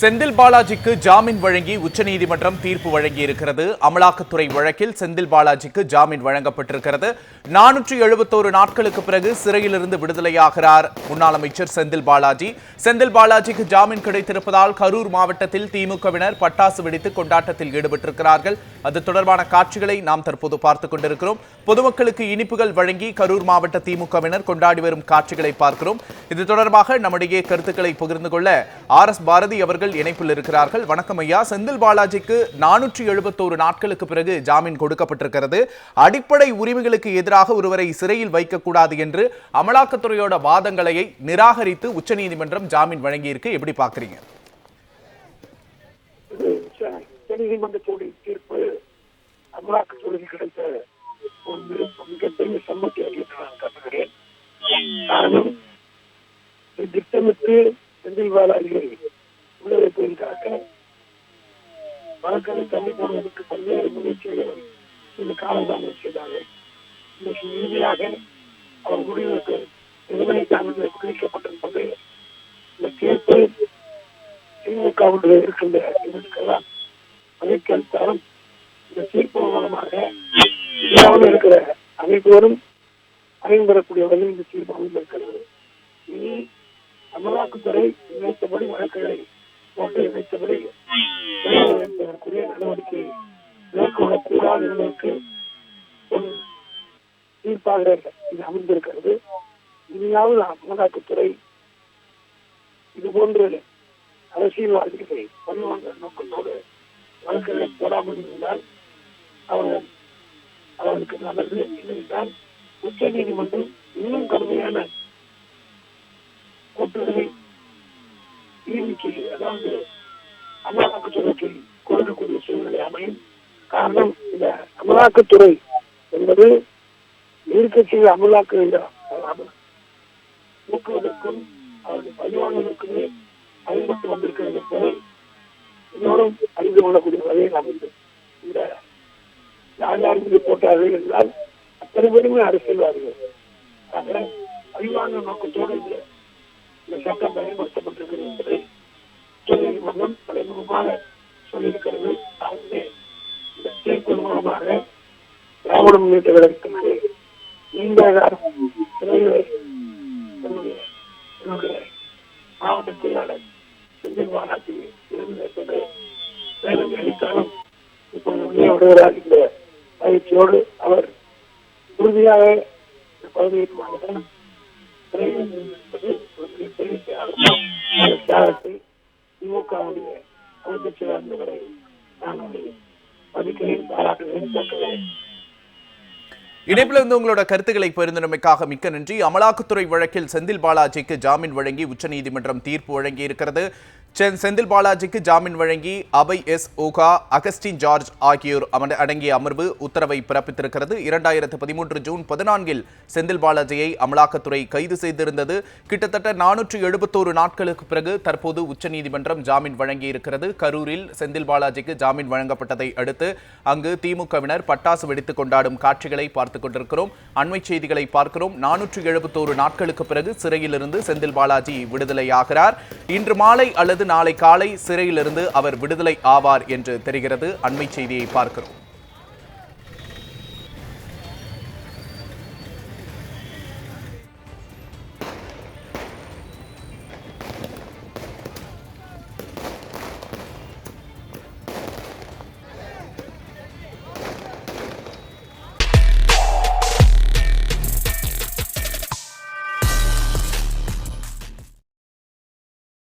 செந்தில் பாலாஜிக்கு ஜாமீன் வழங்கி உச்சநீதிமன்றம் தீர்ப்பு வழங்கியிருக்கிறது. அமலாக்கத்துறை வழக்கில் செந்தில் பாலாஜிக்கு ஜாமீன் வழங்கப்பட்டிருக்கிறது. நானூற்றி எழுபத்தோரு நாட்களுக்கு பிறகு சிறையிலிருந்து விடுதலையாகிறார் முன்னாள் அமைச்சர் செந்தில் பாலாஜி. செந்தில் பாலாஜிக்கு ஜாமீன் கிடைத்திருப்பதால் கரூர் மாவட்டத்தில் திமுகவினர் பட்டாசு வெடித்து கொண்டாட்டத்தில் ஈடுபட்டிருக்கிறார்கள். அது தொடர்பான காட்சிகளை நாம் தற்போது பார்த்துக் கொண்டிருக்கிறோம். பொதுமக்களுக்கு இனிப்புகள் வழங்கி கரூர் மாவட்ட திமுகவினர் கொண்டாடி வரும் காட்சிகளை பார்க்கிறோம். இது தொடர்பாக நம்முடைய கருத்துக்களை பகிர்ந்து கொள்ள ஆர் எஸ் பாரதி அவர்கள் அவர்கள் இணைப்பில் இருக்கிறார்கள். வணக்கம் ஐயா. செந்தில் பாலாஜிக்கு நானூற்றி எழுபத்தோரு நாட்களுக்கு பிறகு ஜாமீன் கொடுக்கப்பட்டிருக்கிறது. அடிப்படை உரிமைகளுக்கு எதிராக ஒருவரை சிறையில் வைக்கக்கூடாது என்று அமலாக்கத்துறையோட வாதங்களை நிராகரித்து உச்சநீதிமன்றம் ஜாமீன் வழங்கியிருக்கு. எப்படி பாக்குறீங்க உச்சநீதிமன்றத்துடைய தீர்ப்பு அமலாக்கத்துறைக்கு கிடைத்த ஒரு மிகப்பெரிய சம்மத்தி என்று நான் கருதுகிறேன் காரணம் திட்டமிட்டு செந்தில் பாலாஜியை மக்களை தள்ளி போடுவதற்கு பல்வேறு முயற்சிகளை இந்த காலதாமம் செய்தார்கள் இன்னைக்கு இறுதியாக அவர் முடிவுக்கு விடுதலை தாமதம் குறிக்கப்பட்டிருப்பது இந்த தீர்ப்பு திமுகவுடைய இருக்கின்ற இதற்கெல்லாம் அமைக்கெடுத்தாலும் இந்த தீர்ப்பு மூலமாக இந்தியாவில் இருக்கிற அனைவரும் பயன்பெறக்கூடிய வகையில் இந்த தீர்ப்பு அமைந்திருக்கிறது இனி அமலாக்கத்துறை நினைத்தபடி வழக்குகளை போட்டு வைத்தபடி என்பதற்குரிய நடவடிக்கை மேற்கொள்ளக்கூடாது என்பதற்கு ஒரு தீர்ப்பாக இது அமைந்திருக்கிறது. இனியாவது அமலாக்கத்துறை இது போன்று அரசியல்வாதிகளை பண்ணுவாங்க நோக்கத்தோடு வழக்குகளை போடாமல் இருந்தால் அவர்கள் அவர்களுக்கு நல்லது இல்லையென்றால் உச்ச நீதிமன்றம் இன்னும் கடுமையான கோட்டுகளை நீதிக்கு வந்து அமலாக்கத்துறைக்கு கொடுக்கக்கூடிய சூழ்நிலை அமையும். காரணம் இந்த அமலாக்கத்துறை என்பது எதிர்கட்சிகள் அமலாக்க ஊக்குவதற்கும் அவர்கள் பழிவாங்குவதற்குமே பயன்பட்டு வந்திருக்கிறது என்பதை இன்னொரும் அறிந்து கொள்ளக்கூடிய வகையில் அமைந்தது. இந்த யார் யார் மீது போட்டார்கள் என்றால் அத்தனை பேருமே அரசியல்வாதிகள். ஆக அறிவான நோக்கத்தோடு இந்த சட்டம் பயன்படுத்தப்பட்டிருக்கிறது என்பதை உச்சநீதிமன்றம் மறைமுகமாக சொல்லியிருக்கிறது ஆகவே இந்த தீர்ப்பு மூலமாக திராவிட முன்னேற்ற கழகத்திற்கு நீண்ட காலம் என்னுடைய மாவட்ட செயலாளர் செந்தில் பாலாஜி இருந்த வேலை அளித்தாலும் இப்போது வெளியே வருகிறார் என்ற பயிற்சியோடு அவர் உறுதியாக இந்த பதவியேற்று தியாகத்தை திமுகவுடைய அமைச்சர் இருந்தவரை நான் அதை மதிக்கிறேன் பாராட்டுகிறேன் போற்றுகிறேன் இணைப்பில் இருந்து உங்களோட கருத்துக்களை பகிர்ந்தமைக்காக மிக்க நன்றி. அமலாக்கத்துறை வழக்கில் செந்தில் பாலாஜிக்கு ஜாமீன் வழங்கி உச்சநீதிமன்றம் தீர்ப்பு வழங்கியிருக்கிறது. சென்- செந்தில் பாலாஜிக்கு ஜாமீன் வழங்கி Abhay S Oka Augustine George ஆகியோர் அடங்கிய அமர்வு உத்தரவை பிறப்பித்திருக்கிறது. இரண்டாயிரத்து பதிமூன்று ஜூன் பதினான்கில் செந்தில் பாலாஜியை அமலாக்கத்துறை கைது செய்திருந்தது. கிட்டத்தட்ட நானூற்று எழுபத்தோரு நாட்களுக்கு பிறகு தற்போது உச்சநீதிமன்றம் ஜாமீன் வழங்கியிருக்கிறது. கரூரில் செந்தில் பாலாஜிக்கு ஜாமீன் வழங்கப்பட்டதை அடுத்து அங்கு திமுகவினர் பட்டாசு வெடித்துக் கொண்டாடும் காட்சிகளை பார்த்துக் கொண்டிருக்கிறோம். அண்மை செய்திகளை பார்க்கிறோம். நானூற்று எழுபத்தோரு நாட்களுக்கு பிறகு சிறையிலிருந்து செந்தில் பாலாஜி விடுதலையாகிறார். இன்று மாலை அல்லது நாளை காலை சிறையிலிருந்து அவர் விடுதலை ஆவார் என்று தெரிகிறது. அண்மை செய்தியை பார்க்கிறோம்.